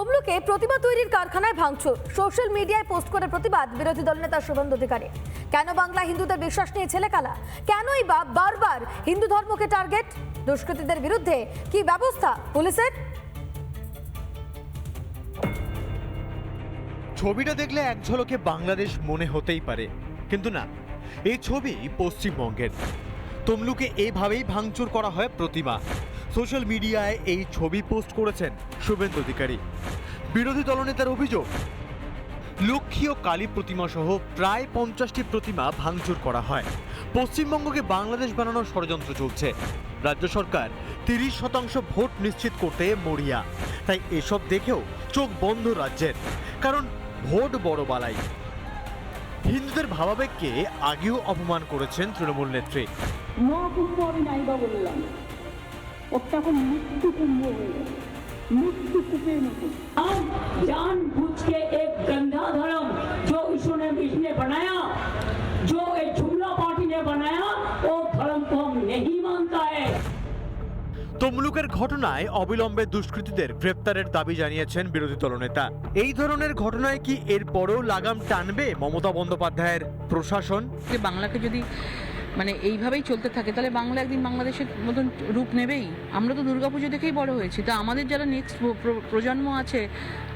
তমলুকে প্রতিমা তৈরির কারখানায় ভাঙচুর। সোশ্যাল মিডিয়ায় পোস্ট করে প্রতিবাদ বিরোধী দল দলনেতা শুভেন্দু অধিকারী। কেন বাংলা হিন্দুদের বিশ্বাস নিয়ে ছেলেকালা? কেনই বা বারবার হিন্দু ধর্মকে টার্গেট? দুষ্কৃতীদের বিরুদ্ধে কি ব্যবস্থা পুলিশের? ছবিটা দেখলে এক ঝলকে বাংলাদেশ মনে হতেই পারে। কিন্তু না, এই ছবি পশ্চিমবঙ্গের। তমলুকে এভাবেই ভাঙচুর করা হয় প্রতিমা। সোশ্যাল মিডিয়ায় এই ছবি পোস্ট করেছেন শুভেন্দু অধিকারী। বিরোধী দলনেতার অভিযোগ, লক্ষ্মী ও কালী প্রতিমা সহ প্রায় পঞ্চাশটি প্রতিমা ভাঙচুর করা হয়। পশ্চিমবঙ্গকে বাংলাদেশ বানানোর ষড়যন্ত্র চলছে। রাজ্য সরকার তিরিশ শতাংশ ভোট নিশ্চিত করতে মরিয়া। তাই এসব দেখেও চোখ বন্ধ রাজ্যের, কারণ ভোট বড় বালাই। হিন্দুদের ভাবাবেগকে আগেও অপমান করেছেন তৃণমূল নেত্রী। মহাকুম্ভ আমি নাইবা বললাম ওটা এখন মৃত্যু কুম্ভ হয়ে গেছে মৃত্যু কূপের মতো हम जानबूझ के एक गंदा धर्म जो ईश्वर ने ने बनाया जो एक जुमला पार्टी ने बनाया वो धर्म को हम नहीं मानता है তমলুকের ঘটনায় অবিলম্বে দুষ্কৃতীদের গ্রেপ্তারের দাবি জানিয়েছেন বিরোধী দলনেতা এই ধরনের ঘটনায় কি এরপরেও লাগাম টানবে মমতা বন্দ্যোপাধ্যায়ের প্রশাসন যে বাংলাকে যদি মানে এইভাবেই চলতে থাকে। তাহলে বাংলা একদিন বাংলাদেশের মতন রূপ নেবেই? আমরা তো দুর্গাপুজো দেখেই বড় হয়েছি। তা আমাদের যারা নেক্সট প্রজন্ম আছে,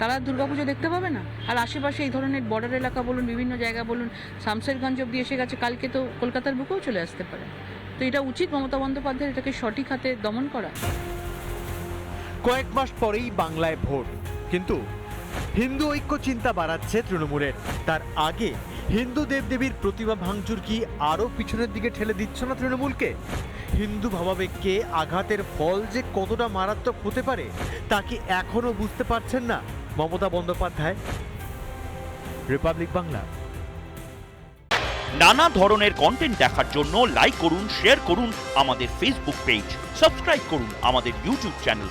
তারা দুর্গাপুজো দেখতে পাবে না? আর আশেপাশে এই ধরনের বর্ডার এলাকা বলুন, বিভিন্ন জায়গা বলুন শামসেরগঞ্জ অব্দি এসে গেছে, কালকে তো কলকাতার বুকেও চলে আসতে পারে। তো এটা উচিত মমতা বন্দ্যোপাধ্যায় এটাকে সঠিক হাতে দমন করা? কয়েক মাস পরেই বাংলায় ভোট। কিন্তু হিন্দু ঐক্য চিন্তা বাড়াচ্ছে তৃণমূলের। তার আগে হিন্দু দেবদেবীর প্রতিমা ভাঙচুর কি আরও পিছনের দিকে ঠেলে দিচ্ছ না তৃণমূলকে? হিন্দু ভাবাবেগকে আঘাতের ফল যে কতটা মারাত্মক হতে পারে, তা কি এখনও বুঝতে পারছেন না মমতা বন্দ্যোপাধ্যায়? রিপাবলিক বাংলা। নানা ধরনের কন্টেন্ট দেখার জন্য লাইক করুন শেয়ার করুন আমাদের ফেসবুক পেজ সাবস্ক্রাইব করুন আমাদের ইউটিউব চ্যানেল